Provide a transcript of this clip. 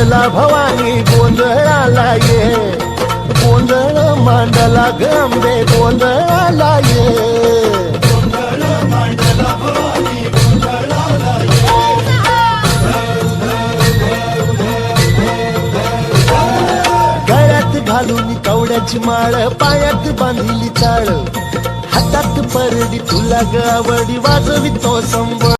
मांडला भवानी गोंधळाला ये. गोंधळ मांडला गंबे गोंधळाला ये. गळ्यात घालून कवड्याची माळ पायात बांधिली चाळ. हातात परडी तुला गावडी वाजवितो वाजवी संबळ.